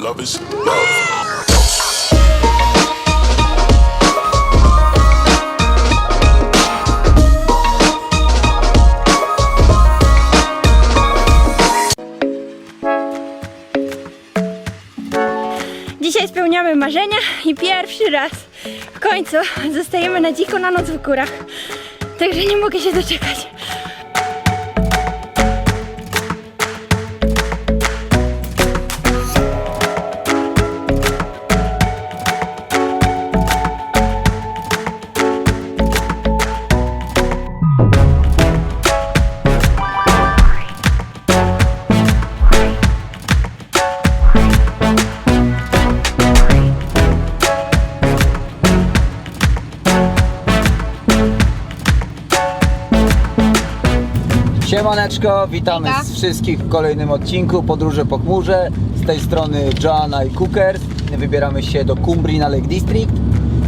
Love is love. Dzisiaj spełniamy marzenia i pierwszy raz w końcu zostajemy na dziko na noc w górach. Także nie mogę się doczekać. Siemaneczko, witamy z wszystkich w kolejnym odcinku Podróże po chmurze. Z tej strony Joanna i Cookers. Wybieramy się do Cumbrii na Lake District.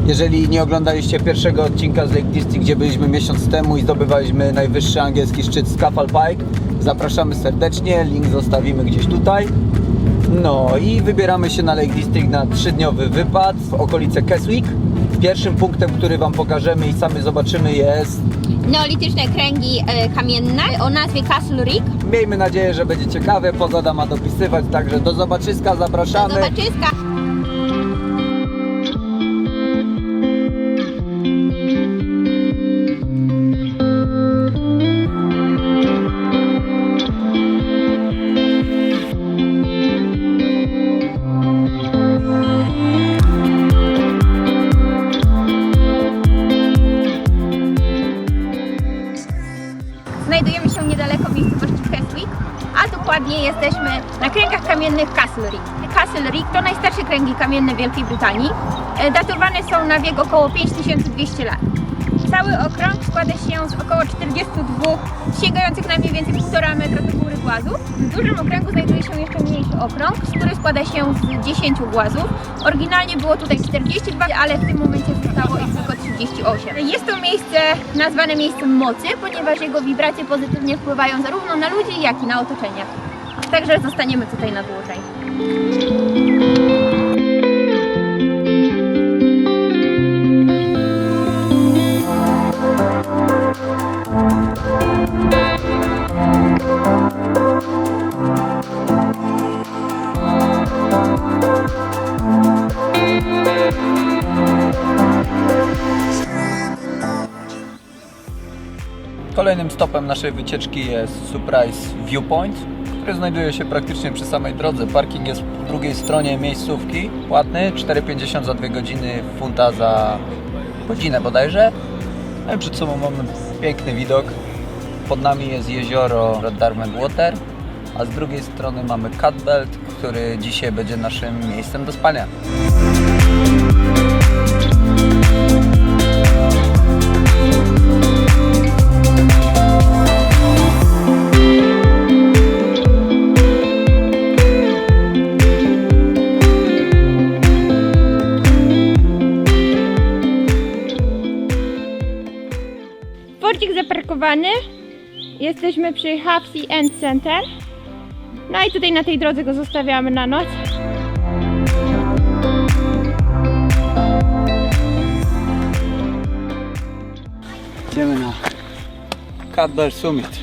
Jeżeli nie oglądaliście pierwszego odcinka z Lake District, gdzie byliśmy miesiąc temu i zdobywaliśmy najwyższy angielski szczyt Scafal Pike, zapraszamy serdecznie, link zostawimy gdzieś tutaj. No i wybieramy się na Lake District na trzydniowy wypad w okolice Keswick. Pierwszym punktem, który Wam pokażemy i sami zobaczymy jest Neolityczne kręgi e, kamienne o nazwie Castle Rick. Miejmy nadzieję, że będzie ciekawe. Pogoda ma dopisywać, także do zobaczyska zapraszamy. Zobaczyska. Kręgi kamienne Wielkiej Brytanii. E, Datowane są na wiek około 5200 lat. Cały okrąg składa się z około 42 sięgających na mniej więcej 1,5 metra do góry głazów. W dużym okręgu znajduje się jeszcze mniejszy okrąg, który składa się z 10 głazów. Oryginalnie było tutaj 42, ale w tym momencie zostało ich tylko 38. Jest to miejsce nazwane miejscem mocy, ponieważ jego wibracje pozytywnie wpływają zarówno na ludzi, jak i na otoczenie. Także zostaniemy tutaj na dłużej. Kolejnym stopem naszej wycieczki jest Surprise Viewpoint, który znajduje się praktycznie przy samej drodze. Parking jest po drugiej stronie miejscówki, płatny, 4,50 za 2 godziny, funta za godzinę bodajże. No i przed sobą mamy piękny widok. Pod nami jest jezioro Dartmouth Water, a z drugiej strony mamy Cat Belt, który dzisiaj będzie naszym miejscem do spania. Jesteśmy przy Hapsi End Center. No i tutaj na tej drodze go zostawiamy na noc. Idziemy na Belt Summit.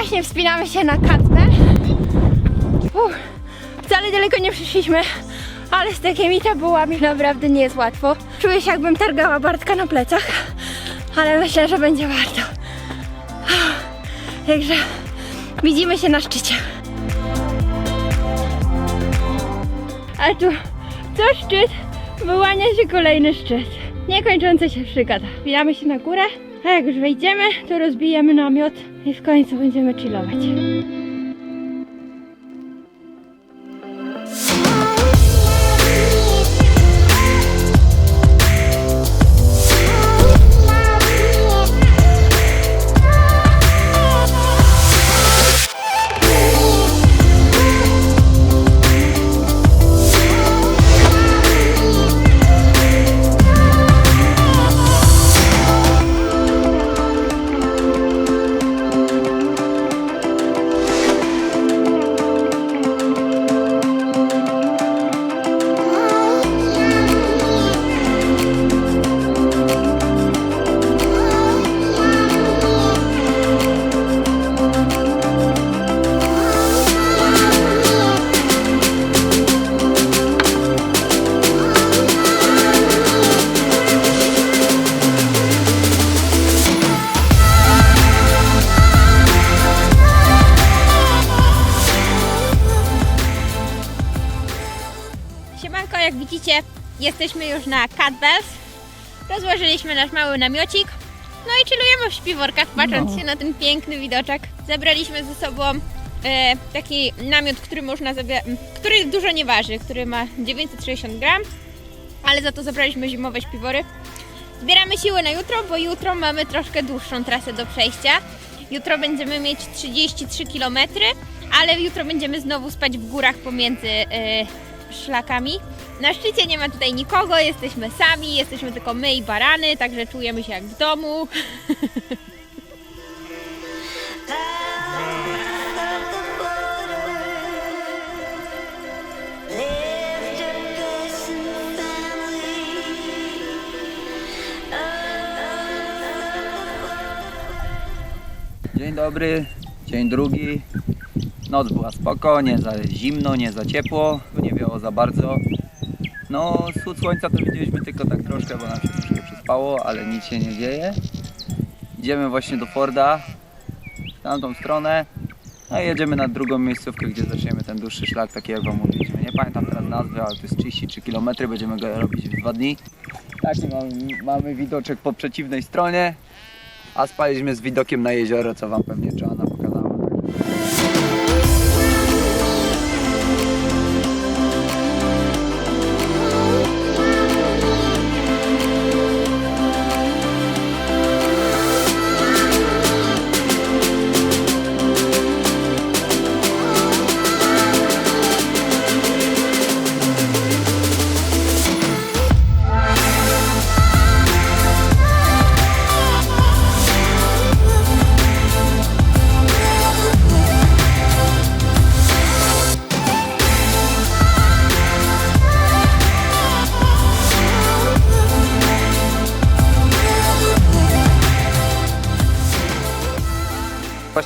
Właśnie wspinamy się na Kacper. Uff, wcale daleko nie przyszliśmy, ale z takimi tabułami naprawdę nie jest łatwo. Czuję się jakbym targała Bartka na plecach, ale myślę, że będzie warto. Także widzimy się na szczycie. A tu co szczyt, wyłania się kolejny szczyt. Niekończąca się przygoda. Wbijamy się na górę, a jak już wejdziemy, to rozbijemy namiot i w końcu będziemy chillować. Jesteśmy już na Catbells. Rozłożyliśmy nasz mały namiocik. No i chillujemy w śpiworkach, patrząc No. się na ten piękny widoczek. Zabraliśmy ze sobą e, taki namiot, który można zabierać, który dużo nie waży, który ma 960 gram, ale za to zabraliśmy zimowe śpiwory. Zbieramy siły na jutro, bo jutro mamy troszkę dłuższą trasę do przejścia. Jutro będziemy mieć 33 km, ale jutro będziemy znowu spać w górach pomiędzy e, szlakami. Na szczycie nie ma tutaj nikogo, jesteśmy sami, jesteśmy tylko my i barany, także czujemy się jak w domu. Dzień dobry, dzień drugi. Noc była spoko, nie za zimno, nie za ciepło, nie wiało za bardzo. No, wschód słońca to widzieliśmy tylko tak troszkę, bo nam się troszkę przyspało, ale nic się nie dzieje. Idziemy właśnie do Forda, w tamtą stronę. I jedziemy na drugą miejscówkę, gdzie zaczniemy ten dłuższy szlak, taki jak Wam mówiliśmy. Nie pamiętam teraz nazwy, ale to jest 33 km, będziemy go robić w dwa dni. Taki mamy, mamy widoczek po przeciwnej stronie. A spaliśmy z widokiem na jezioro, co wam pewnie Joanna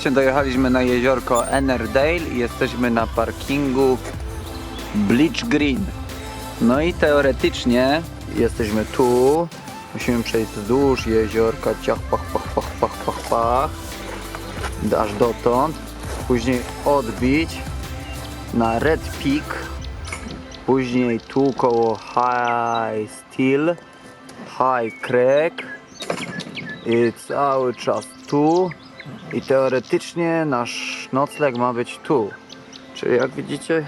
Właśnie dojechaliśmy na jeziorko Ennerdale i jesteśmy na parkingu Bleach Green. No i teoretycznie jesteśmy tu. Musimy przejść wzdłuż jeziorka, ciach, pach, pach, pach, pach, pach, pach. Aż dotąd. Później odbić na Red Peak. Później tu koło High Steel, High Creek. I cały czas tu. I teoretycznie nasz nocleg ma być tu. Czyli jak widzicie,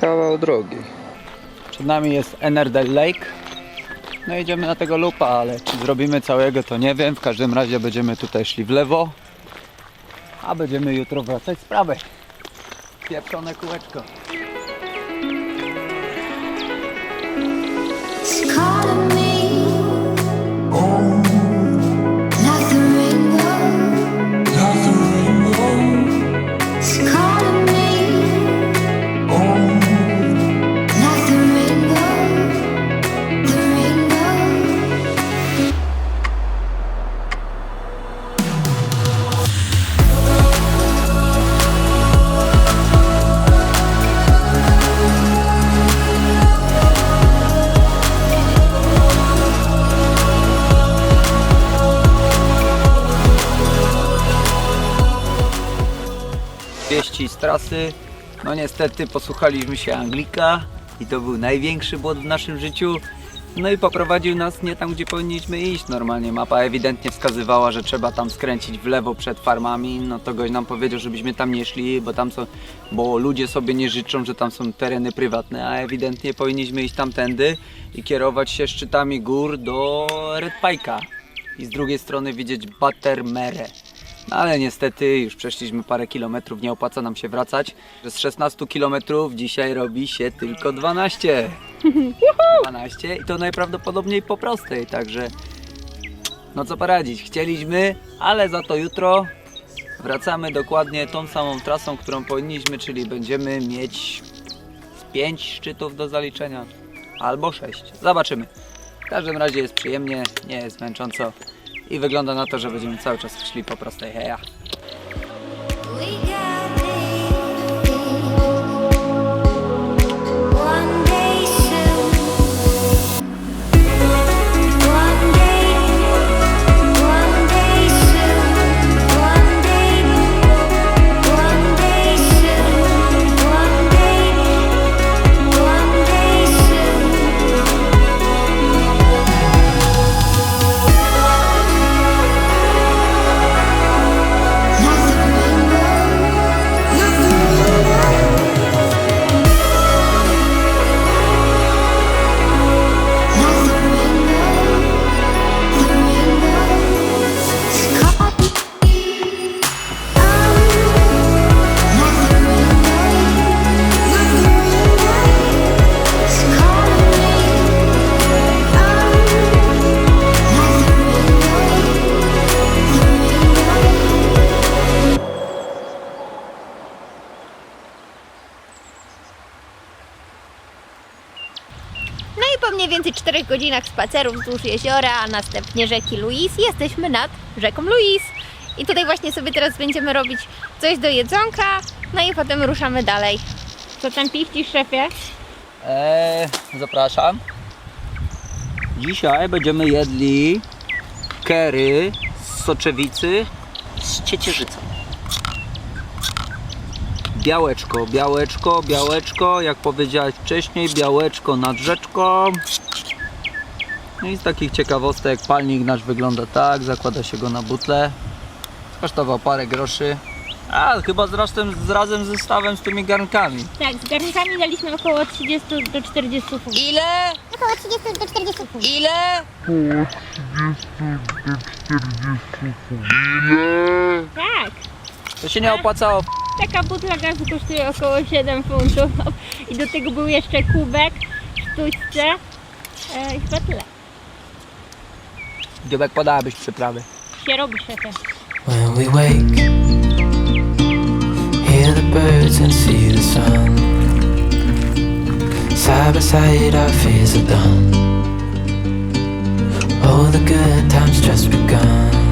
kawał drogi. Przed nami jest Ennerdale Lake. No idziemy na tego lupa, ale czy zrobimy całego to nie wiem. W każdym razie będziemy tutaj szli w lewo. A będziemy jutro wracać z prawej. Pieprzone kółeczko. Trasy. No niestety posłuchaliśmy się Anglika i to był największy błąd w naszym życiu. No i poprowadził nas nie tam, gdzie powinniśmy iść. Normalnie mapa ewidentnie wskazywała, że trzeba tam skręcić w lewo przed farmami. No to gość nam powiedział, żebyśmy tam nie szli, bo tam są, bo ludzie sobie nie życzą, że tam są tereny prywatne, a ewidentnie powinniśmy iść tamtędy i kierować się szczytami gór do Red Pike'a. I z drugiej strony widzieć Buttermere. No ale niestety już przeszliśmy parę kilometrów, nie opłaca nam się wracać. Z 16 kilometrów dzisiaj robi się tylko 12. 12 i to najprawdopodobniej po prostej, także no co poradzić, chcieliśmy, ale za to jutro wracamy dokładnie tą samą trasą, którą powinniśmy, czyli będziemy mieć 5 szczytów do zaliczenia albo 6. Zobaczymy. W każdym razie jest przyjemnie, nie jest męcząco i wygląda na to, że będziemy cały czas szli po prostej heja. I po mniej więcej 4 godzinach spaceru wzdłuż jeziora, a następnie rzeki Louise, jesteśmy nad rzeką Louise. I tutaj właśnie sobie teraz będziemy robić coś do jedzonka, no i potem ruszamy dalej. Co tam pichcisz, szefie? Eee, zapraszam. Dzisiaj będziemy jedli kery z soczewicy z ciecierzycą. Białeczko, białeczko, białeczko, jak powiedziałeś wcześniej, białeczko nad rzeczką. No i z takich ciekawostek palnik nasz wygląda tak, zakłada się go na butlę. Kosztował parę groszy. A, chyba zresztą z razem ze stawem z tymi garnkami. Tak, z garnkami daliśmy około 30 do 40 funtów. Ile? Około 30 do 40 funtów. Ile? Tak, To się nie opłacało. Taka butla gazu kosztuje około 7 funtów. I do tego był jeszcze kubek, sztućce e, i chyba tyle. Dziubek podałabyś przyprawy. Się robi, szefie. When we wake, hear the birds and see the sun. Side by side, our fears are done. Oh, the good times just begun.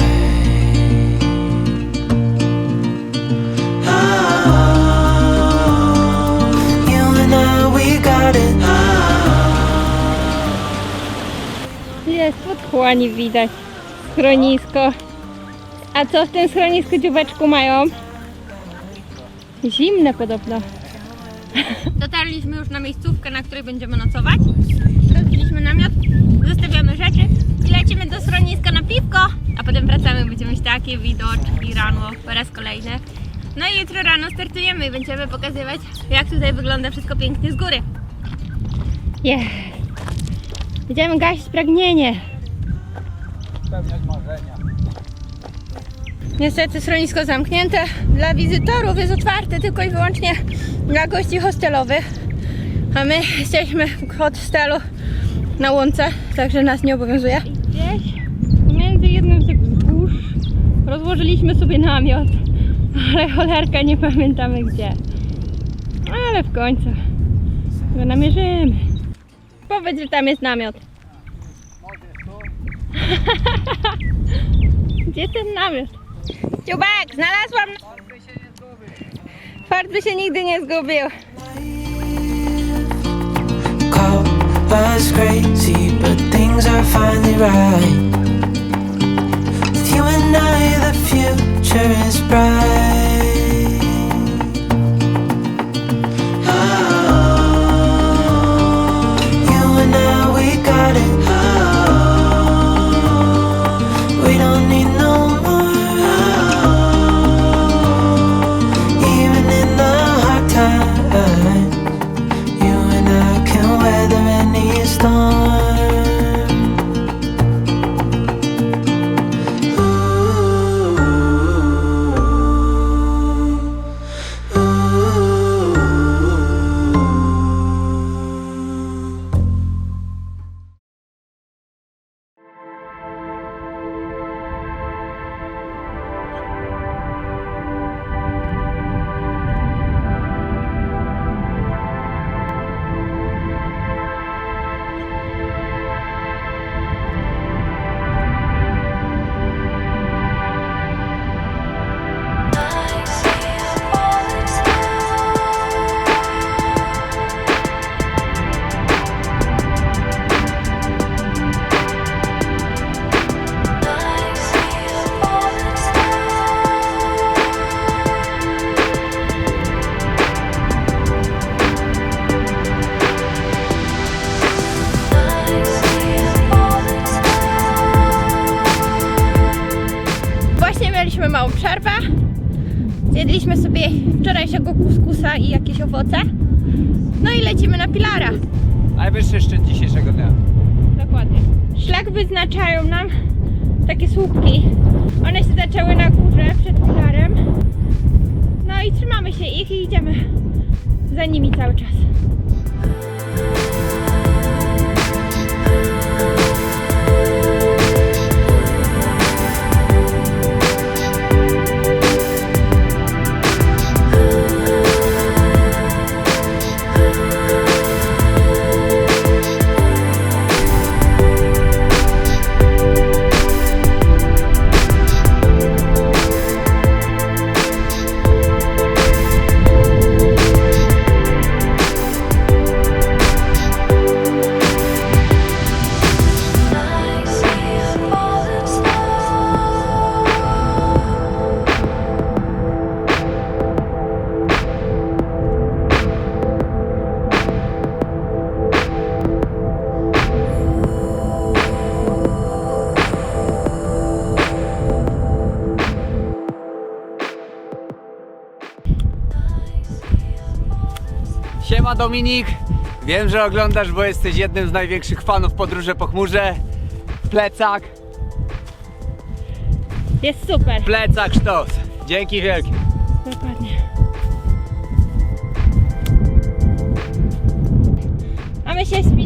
Jest podchłani widać. Schronisko. A co w tym schronisku dziubeczku mają? Zimne podobno. Dotarliśmy już na miejscówkę, na której będziemy nocować. Rozbiliśmy namiot, zostawiamy rzeczy i lecimy do schroniska na piwko, a potem wracamy, będziemy mieć takie widoczki rano po raz kolejny. No i jutro rano startujemy i będziemy pokazywać, jak tutaj wygląda wszystko pięknie z góry. Jest. Będziemy gasić pragnienie. Spełniać marzenia. Niestety schronisko zamknięte. Dla wizytorów jest otwarte tylko i wyłącznie dla gości hostelowych. A my jesteśmy w hostelu na łące, także nas nie obowiązuje. Gdzieś między jednym z tych wzgórz rozłożyliśmy sobie namiot, ale cholerka nie pamiętamy gdzie. Ale w końcu go namierzymy. Powiedz, że tam jest namiot. Gdzie ten namiot? Dziubek, znalazłam! Fart by się nigdy nie zgubił. Us crazy, but things are finally right. With you and I, the future is bright. koszyka. Zjedliśmy sobie wczorajszego kuskusa i jakieś owoce. No i lecimy na Pilara. Najwyższy szczyt dzisiejszego dnia. Dokładnie. Szlak wyznaczają nam takie słupki. One się zaczęły na górze przed Pilarem. No i trzymamy się ich i idziemy za nimi cały czas. Dominik, wiem, że oglądasz, bo jesteś jednym z największych fanów podróży po chmurze. Plecak, Jest super. plecak sztos. Dzięki wielkie. Dokładnie. A my się wspinamy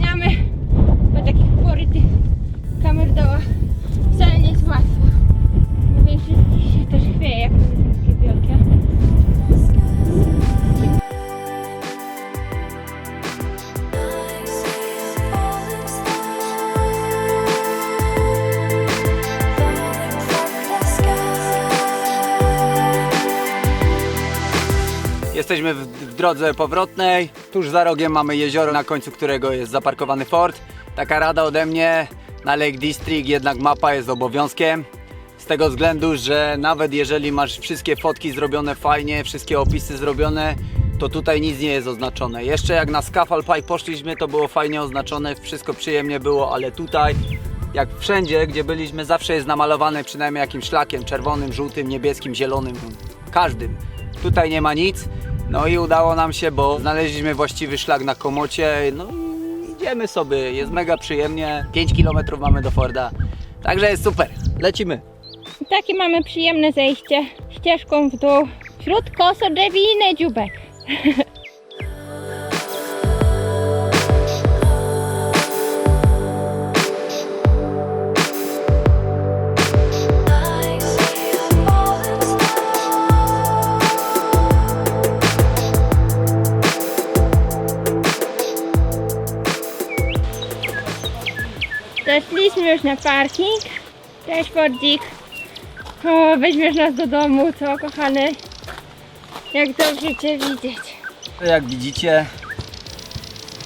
Jesteśmy w, w drodze powrotnej. Tuż za rogiem mamy jezioro, na końcu którego jest zaparkowany fort. Taka rada ode mnie, na Lake District jednak mapa jest obowiązkiem. Z tego względu, że nawet jeżeli masz wszystkie fotki zrobione fajnie, wszystkie opisy zrobione, to tutaj nic nie jest oznaczone. Jeszcze jak na Scafal Pike poszliśmy, to było fajnie oznaczone, wszystko przyjemnie było, ale tutaj, jak wszędzie, gdzie byliśmy, zawsze jest namalowane przynajmniej jakimś szlakiem czerwonym, żółtym, niebieskim, zielonym, każdym. Tutaj nie ma nic. No i udało nam się, bo znaleźliśmy właściwy szlak na komocie. No i idziemy sobie, jest mega przyjemnie. 5 km mamy do Forda. Także jest super. Lecimy. I takie mamy przyjemne zejście ścieżką w dół wśród kosodrzewiny dziubek. Już na parking. Cześć Fordzik. O, weźmiesz nas do domu, co kochany? Jak dobrze Cię widzieć. Jak widzicie,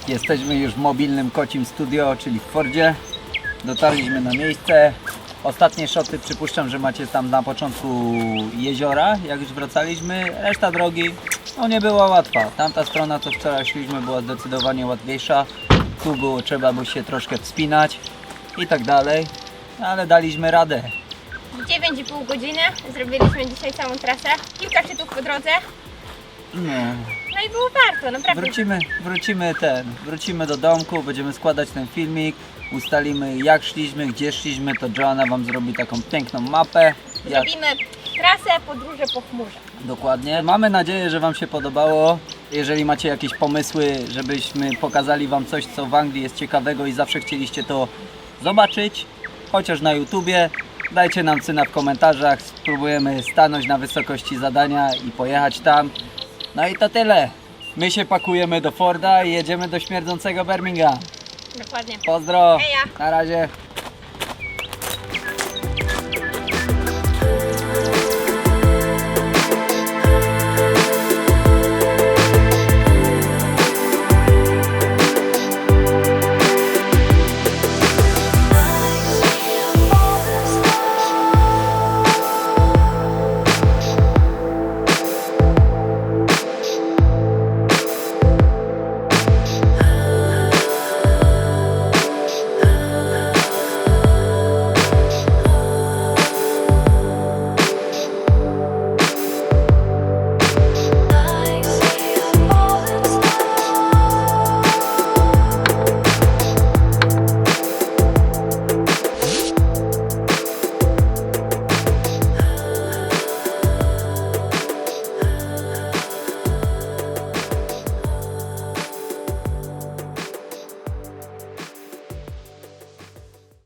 jesteśmy już w mobilnym kocim studio, czyli w Fordzie. Dotarliśmy na miejsce. Ostatnie szoty przypuszczam, że macie tam na początku jeziora, jak już wracaliśmy. Reszta drogi no nie była łatwa. Tamta strona, co wczoraj szliśmy, była zdecydowanie łatwiejsza. Tu było trzeba by się troszkę wspinać i tak dalej. Ale daliśmy radę. 9,5 godziny. Zrobiliśmy dzisiaj całą trasę. Kilka szczytów po drodze. No. No i było warto, naprawdę. Wrócimy, wrócimy ten, wrócimy do domku, będziemy składać ten filmik, ustalimy jak szliśmy, gdzie szliśmy, to Joanna Wam zrobi taką piękną mapę. Jak, Zrobimy trasę podróże po chmurze. dokładnie. Mamy nadzieję, że Wam się podobało. Jeżeli macie jakieś pomysły, żebyśmy pokazali Wam coś, co w Anglii jest ciekawego i zawsze chcieliście to zobaczyć, chociaż na YouTubie, dajcie nam cyna w komentarzach, spróbujemy stanąć na wysokości zadania i pojechać tam. No i to tyle. My się pakujemy do Forda i jedziemy do śmierdzącego Birmingham. Dokładnie. Pozdro. Heja. Na razie.